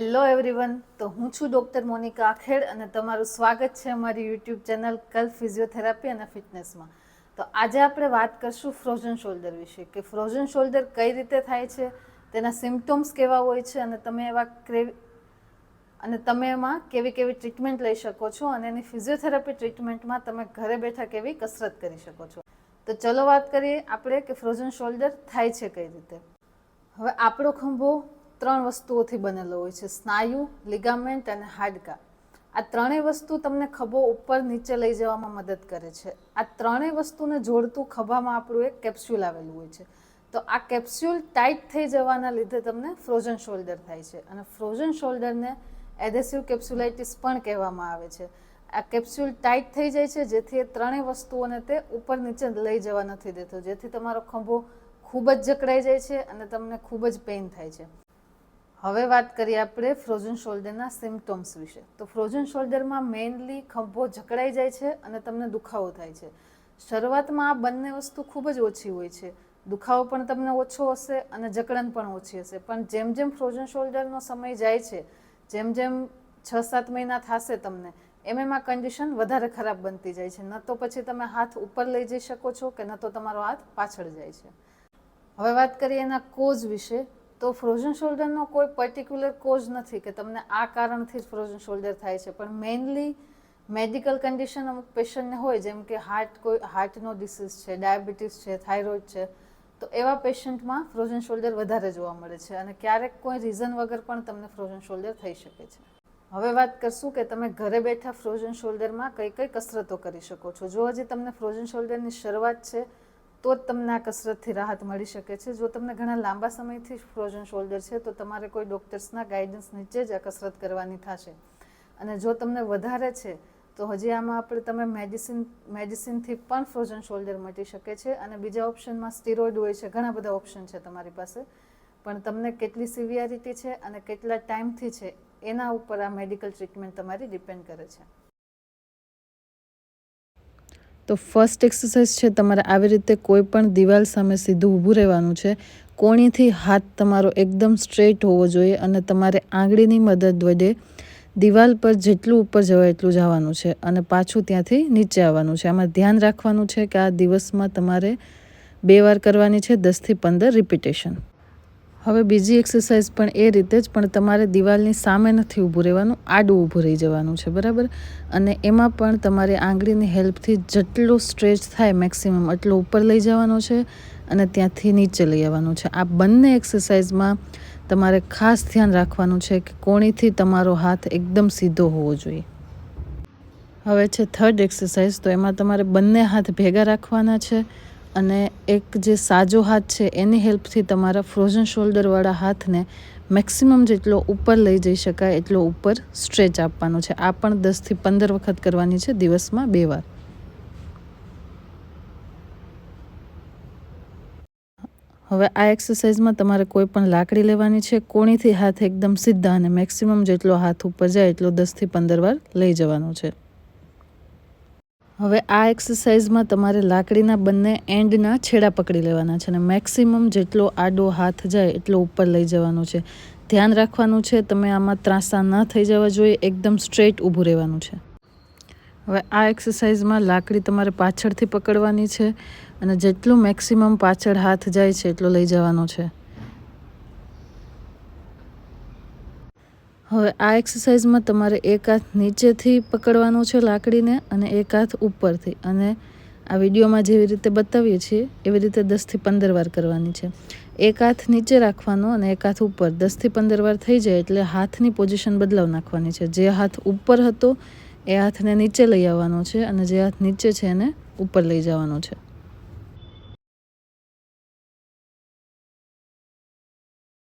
Hello everyone તો હું છું ડૉક્ટર મોનિકા આખેડ અને તમારું સ્વાગત છે અમારી યુટ્યુબ ચેનલ કલ ફિઝિયોથેરાપી અને ફિટનેસમાં. તો આજે આપણે વાત કરશું ફ્રોઝન શોલ્ડર વિશે કે ફ્રોઝન શોલ્ડર કઈ રીતે થાય છે, તેના સિમ્ટોમ્સ કેવા હોય છે અને તમે એવા અને તમે એમાં કેવી કેવી ટ્રીટમેન્ટ લઈ શકો છો અને એની ફિઝિયોથેરાપી ટ્રીટમેન્ટમાં તમે ઘરે બેઠા કેવી કસરત કરી શકો છો. તો ચલો વાત કરીએ આપણે કે ફ્રોઝન શોલ્ડર થાય છે કઈ રીતે. હવે આપણો ખંભો ત્રણ વસ્તુઓથી બનેલો હોય છે. સ્નાયુ, લિગામેન્ટ અને હાડકા. આ ત્રણેય વસ્તુ તમને ખભો ઉપર નીચે લઈ જવામાં મદદ કરે છે. આ ત્રણેય વસ્તુને જોડતું ખભામાં આપણું એક કેપ્સ્યુલ આવેલું હોય છે. તો આ કેપ્સ્યુલ ટાઈટ થઈ જવાના લીધે તમને ફ્રોઝન શોલ્ડર થાય છે અને ફ્રોઝન શોલ્ડરને એડેસિવ કેપ્સ્યુલાઇટિસ પણ કહેવામાં આવે છે. આ કેપ્સ્યુલ ટાઈટ થઈ જાય છે, જેથી એ ત્રણેય વસ્તુઓને તે ઉપર નીચે લઈ જવા નથી દેતો, જેથી તમારો ખભો ખૂબ જ જકડાઈ જાય છે અને તમને ખૂબ જ પેઇન થાય છે. હવે વાત કરીએ આપણે ફ્રોઝન શોલ્ડરના સિમ્ટોમ્સ વિશે. તો ફ્રોઝન શોલ્ડરમાં મેઇનલી ખંભો જકડાઈ જાય છે અને તમને દુખાવો થાય છે. શરૂઆતમાં આ બંને વસ્તુ ખૂબ જ ઓછી હોય છે. દુખાવો પણ તમને ઓછો હશે અને જકડન પણ ઓછી હશે. પણ જેમ જેમ ફ્રોઝન શોલ્ડરનો સમય જાય છે, જેમ જેમ છ સાત મહિના થશે તમને, એમ એમ કન્ડિશન વધારે ખરાબ બનતી જાય છે. ન તો પછી તમે હાથ ઉપર લઈ જઈ શકો છો કે ન તો તમારો હાથ પાછળ જાય છે. હવે વાત કરીએ એના કોઝ વિશે. તો ફ્રોઝન શોલ્ડરનો કોઈ પર્ટિક્યુલર કોઝ નથી કે તમને આ કારણથી જ ફ્રોઝન શોલ્ડર થાય છે. પણ મેઇનલી મેડિકલ કન્ડિશન અમુક પેશન્ટને હોય, જેમ કે હાર્ટ કોઈ હાર્ટનો ડિસીઝ છે ડાયાબિટીસ છે થાઇરોઇડ છે, તો એવા પેશન્ટમાં ફ્રોઝન શોલ્ડર વધારે જોવા મળે છે અને ક્યારેક કોઈ રીઝન વગર પણ તમને ફ્રોઝન શોલ્ડર થઈ શકે છે. હવે વાત કરશું કે તમે ઘરે બેઠા ફ્રોઝન શોલ્ડરમાં કઈ કઈ કસરતો કરી શકો છો. જો હજી તમને ફ્રોઝન શોલ્ડરની શરૂઆત છે તો જ તમને આ કસરતથી રાહત મળી શકે છે. જો તમને ઘણા લાંબા સમયથી ફ્રોઝન શોલ્ડર છે, તો તમારે કોઈ ડૉક્ટર્સના ગાઈડન્સ નીચે જ આ કસરત કરવાની થશે. અને જો તમને વધારે છે, તો હજી આમાં આપણે તમે મેડિસિન મેડિસિનથી પણ ફ્રોઝન શોલ્ડર મટી શકે છે. અને બીજા ઓપ્શનમાં સ્ટીરોઇડ હોય છે, ઘણા બધા ઓપ્શન છે તમારી પાસે. પણ તમને કેટલી સિવિયરિટી છે અને કેટલા ટાઈમથી છે, એના ઉપર આ મેડિકલ ટ્રીટમેન્ટ તમારી ડિપેન્ડ કરે છે. તો ફર્સ્ટ એક્સરસાઇઝ છે, તમારે આવી રીતે કોઈ પણ દિવાલ સામે સીધું ઊભું રહેવાનું છે. કોણીથી હાથ તમારો એકદમ સ્ટ્રેટ હોવો જોઈએ અને તમારે આંગળીની મદદ વડે દિવાલ પર જેટલું ઉપર જવાય એટલું જવાનું છે અને પાછું ત્યાંથી નીચે આવવાનું છે. આમાં ધ્યાન રાખવાનું છે કે આ દિવસમાં તમારે બે વાર કરવાની છે દસથી પંદર રિપીટેશન હવે બીજી એક્સરસાઇઝ પણ એ રીતે જ, પણ તમારે દિવાલની સામે નથી ઊભું રહેવાનું, આડું ઊભું રહી જવાનું છે, બરાબર? અને એમાં પણ તમારે આંગળીની હેલ્પથી જેટલો સ્ટ્રેચ થાય મેક્સિમમ, એટલો ઉપર લઈ જવાનો છે અને ત્યાંથી નીચે લઈ આવવાનું છે. આ બંને એક્સરસાઇઝમાં તમારે ખાસ ધ્યાન રાખવાનું છે કે કોણીથી તમારો હાથ એકદમ સીધો હોવો જોઈએ. હવે છે થર્ડ એક્સરસાઇઝ તો એમાં તમારે બંને હાથ ભેગા રાખવાના છે. અને એક જે સાજો હાથ છે, એની હેલ્પથી તમારા ફ્રોઝન શોલ્ડરવાળા હાથને મેક્સિમમ જેટલો ઉપર લઈ જઈ શકાય, એટલો ઉપર સ્ટ્રેચ આપવાનો છે. આ પણ દસથી પંદર વખત કરવાની છે, દિવસમાં બે વાર. હવે આ એક્સરસાઇઝમાં તમારે કોઈ પણ લાકડી લેવાની છે, કોણીથી હાથ એકદમ સીધા અને મેક્સિમમ જેટલો હાથ ઉપર જાય, એટલો દસથી પંદર વાર લઈ જવાનો છે. હવે આ એક્સરસાઇઝમાં તમારે લાકડીના બંને એન્ડના છેડા પકડી લેવાના છે અને મેક્સિમમ જેટલો આડો હાથ જાય એટલો ઉપર લઈ જવાનો છે. ધ્યાન રાખવાનું છે, તમે આમાં ત્રાંસા ન થઈ જવા જોઈએ, એકદમ સ્ટ્રેટ ઊભું રહેવાનું છે. હવે આ એક્સરસાઇઝમાં લાકડી તમારે પાછળથી પકડવાની છે અને જેટલું મેક્સિમમ પાછળ હાથ જાય છે, એટલો લઈ જવાનો છે. હવે આ એક્સરસાઇઝમાં તમારે એક હાથ નીચેથી પકડવાનો છે લાકડીને અને એક હાથ ઉપરથી. અને આ વિડીયોમાં જેવી રીતે બતાવીએ છીએ, એવી રીતે દસથી પંદર વાર કરવાની છે. એક હાથ નીચે રાખવાનો અને એક હાથ ઉપર. દસથી પંદર વાર થઈ જાય એટલે હાથની પોઝિશન બદલાવ નાખવાની છે. જે હાથ ઉપર હતો, એ હાથને નીચે લઈ આવવાનો છે અને જે હાથ નીચે છે એને ઉપર લઈ જવાનો છે.